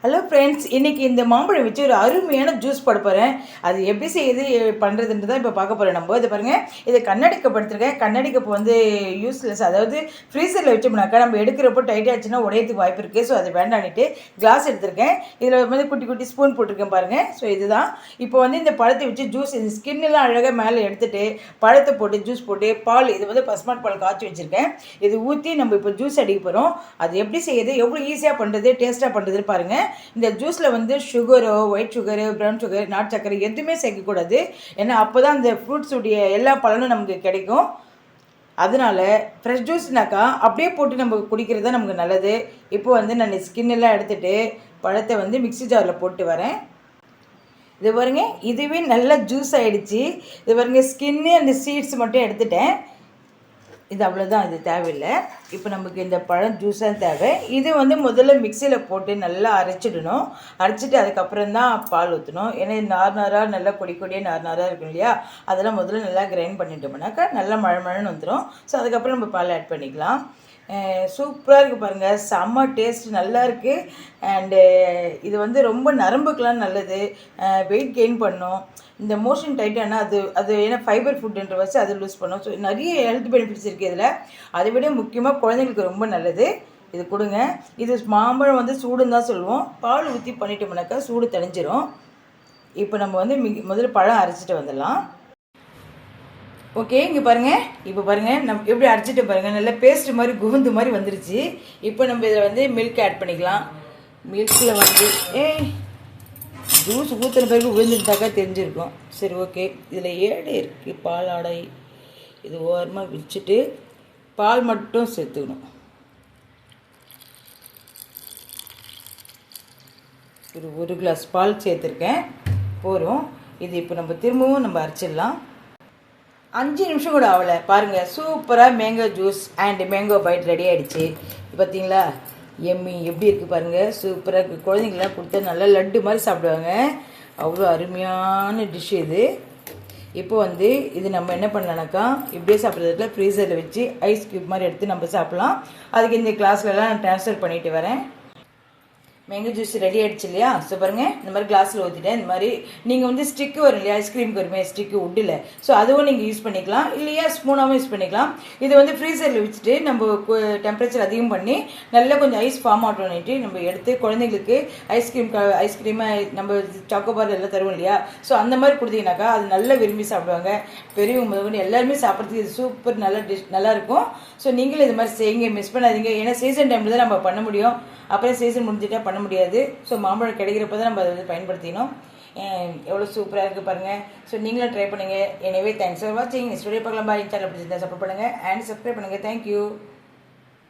Hello friends இன்றைக்கி இந்த மாம்பழம் வச்சு ஒரு அருமையான ஜூஸ் போட போகிறேன் அது எப்படி செய்யுது பண்ணுறதுன்றது தான் இப்போ பார்க்க போகிறோம் நம்ம. இது பாருங்கள் இதை கண்ணடிக்கப்படுத்திருக்கேன் கப் வந்து யூஸ்லெஸ் அதாவது ஃப்ரீசரில் வச்சோம்னாக்கா நம்ம எடுக்கிறப்போ டைட் ஆச்சுன்னா உடையத்துக்கு வாய்ப்பு இருக்குது ஸோ அது வேண்டான்ட்டு கிளாஸ் எடுத்திருக்கேன். இதில் வந்து குட்டி குட்டி ஸ்பூன் போட்டிருக்கேன் பாருங்கள் ஸோ இதுதான். இப்போ வந்து இந்த பழத்தை வச்சு ஜூஸ் இந்த ஸ்கின்னெல்லாம் அழகாக மேலே எடுத்துகிட்டு பழத்தை போட்டு ஜூஸ் போட்டு பால் இது வந்து பசுமாட் பால் காய்ச்சி வச்சுருக்கேன். இது ஊற்றி நம்ம இப்போ ஜூஸ் அடிக்க போகிறோம் அது எப்படி செய்யுது எவ்வளோ ஈஸியாக பண்ணுறது டேஸ்ட்டாக பண்ணுறதுன்னு பாருங்கள் இந்த ஜூஸில் வந்து சுகரோ ஒயிட் சுகரு ப்ரௌன் சுகர் நாட்டு சக்கரை எதுவுமே சேர்க்கக்கூடாது. ஏன்னா அப்போ தான் அந்த ஃப்ரூட்ஸுடைய எல்லா பலனும் நமக்கு கிடைக்கும். அதனால ஃப்ரெஷ் ஜூஸ்னாக்கா அப்படியே போட்டு நம்ம குடிக்கிறது தான் நமக்கு நல்லது. இப்போ வந்து நான் ஸ்கின் எல்லாம் எடுத்துகிட்டு பழத்தை வந்து மிக்ஸி ஜாரில் போட்டு வரேன். இது பாருங்க இதுவே நல்லா ஜூஸ் ஆகிடுச்சி இது பாருங்க ஸ்கின்னு அந்த சீட்ஸ் மட்டும் எடுத்துட்டேன். இது அவ்வளோதான் இது தேவையில்லை. இப்போ நமக்கு இந்த பழம் ஜூஸ் தேவை. இது வந்து முதல்ல மிக்சியில் போட்டு நல்லா அரைச்சிடணும். அரைச்சிட்டு அதுக்கப்புறம் தான் பால் ஊற்றணும் ஏன்னா நார் நாராக நல்லா கொடி கொடியாக நார் நாராக இருக்கும் இல்லையா? அதெல்லாம் முதல்ல நல்லா கிரைண்ட் பண்ணிட்டோம்னாக்கா நல்லா மழை மழைன்னு வந்துடும் ஸோ அதுக்கப்புறம் நம்ம பால் ஆட் பண்ணிக்கலாம். சூப்பராக இருக்குது பாருங்கள் செம்ம டேஸ்ட் நல்லா இருக்குது அண்டு இது வந்து ரொம்ப நரம்புக்கெலாம் நல்லது. வெயிட் கெயின் பண்ணும். இந்த மோஷன் டைட்டானா அது அது ஏன்னா ஃபைபர் ஃபுட்டுன்ற வச்சு அது லூஸ் பண்ணும். ஸோ நிறைய ஹெல்த் பெனிஃபிட்ஸ் இருக்குது இதில். அதை விட முக்கியமாக குழந்தைங்களுக்கு ரொம்ப நல்லது. இது கொடுங்க. இது மாம்பழம் வந்து சூடுன்னு தான் சொல்லுவோம். பால் ஊற்றி பண்ணிட்டோம்னாக்கா சூடு தெளிஞ்சிரும் இப்போ நம்ம வந்து மிக முதல்ல பழம் அரைச்சிட்டு வந்துடலாம். ஓகே இங்கே பாருங்கள் இப்போ பாருங்கள் நம்ம எப்படி அரைச்சிட்டு பாருங்கள் நல்லா பேஸ்ட் மாதிரி குகுந்து மாதிரி வந்துருச்சு. இப்போ நம்ம இதில் வந்து மில்க் ஆட் பண்ணிக்கலாம். மில்கில் வந்து ஏய் ஜூஸ் ஊற்றுன பிறகு விழுந்துட்டாக்கா தெரிஞ்சிருக்கும். சரி ஓகே இதில் ஏடை இருக்குது பால் ஆடை. இது ஓரமாக வச்சுட்டு பால் மட்டும் சேர்த்துக்கணும். ஒரு ஒரு கிளாஸ் பால் சேர்த்துருக்கேன். போகிறோம் இது இப்போ நம்ம திரும்பவும் நம்ம அரைச்சிடலாம். அஞ்சு நிமிஷம் கூட ஆகலை. பாருங்கள் சூப்பராக mango juice and mango bite ready ஆகிடுச்சு பார்த்தீங்களா எம்மி எப்படி இருக்குது பாருங்கள் சூப்பராக இருக்குது குழந்தைங்களாம் கொடுத்தா நல்லா லட்டு மாதிரி சாப்பிடுவாங்க. அவ்வளோ அருமையான டிஷ் இது. இப்போ வந்து இது நம்ம என்ன பண்ணலாம்னாக்கா இப்படியே சாப்பிட்றதுல ஃப்ரீசரில் வச்சு ஐஸ் க்யூப் மாதிரி எடுத்து நம்ம சாப்பிட்லாம். அதுக்கு இந்த கிளாஸ்லலாம் நான் ட்ரான்ஸ்ஃபர் பண்ணிட்டு வரேன். மேங்கோ ஜூஸ் ரெடி ஆயிடுச்சு இல்லையா? ஸோ பாருங்கள் இந்த மாதிரி கிளாஸில் ஊற்றிட்டேன் இந்த மாதிரி நீங்கள் வந்து ஸ்டிக்கு வரும் இல்லையா? ஐஸ்கிரீமுக்கு வருமே ஸ்டிக்கு உட்டில் ஸோ அதுவும் நீங்கள் யூஸ் பண்ணிக்கலாம். இல்லையா? ஸ்பூனாகவும் யூஸ் பண்ணிக்கலாம். இது வந்து ஃப்ரீசரில் வச்சுட்டு நம்ம டெம்பரேச்சர் அதிகம் பண்ணி நல்லா கொஞ்சம் ஐஸ் ஃபார்ம் ஆட்டோன்னுட்டு நம்ம எடுத்து குழந்தைங்களுக்கு ஐஸ்கிரீம் ஐஸ்கிரீமாக நம்ம சாக்கோபார் எல்லாம் தருவோம் இல்லையா? ஸோ அந்த மாதிரி கொடுத்தீங்கன்னாக்கா அது நல்லா விரும்பி சாப்பிடுவாங்க. பெரியவங்க முதல்கொண்டு எல்லாருமே சாப்பிட்றதுக்கு இது சூப்பர் நல்ல டிஷ் நல்லாயிருக்கும் ஸோ நீங்களும் இது மாதிரி செய்யுங்க. மிஸ் பண்ணாதீங்க. ஏன்னா சீசன் டைமில் தான் நம்ம பண்ண முடியும். அப்புறம் சீசன் முடிஞ்சிட்டா பண்ண முடியாது. ஸோ மாம்பழம் கிடைக்கிறப்ப தான் நம்ம அதை வந்து பயன்படுத்தினோம். எவ்வளோ சூப்பராக இருக்குது பாருங்கள் ஸோ நீங்களும் ட்ரை பண்ணுங்கள் எனவே தேங்க்ஸ் ஃபார் வாட்சிங் நெக்ஸ்ட் வீடியோ பார்க்கலாம். பாய் சேனல் பிடிச்சிருந்தா சப்போர்ட் பண்ணுங்கள் அண்ட் சப்ஸ்கிரைப் பண்ணுங்கள் தேங்க்யூ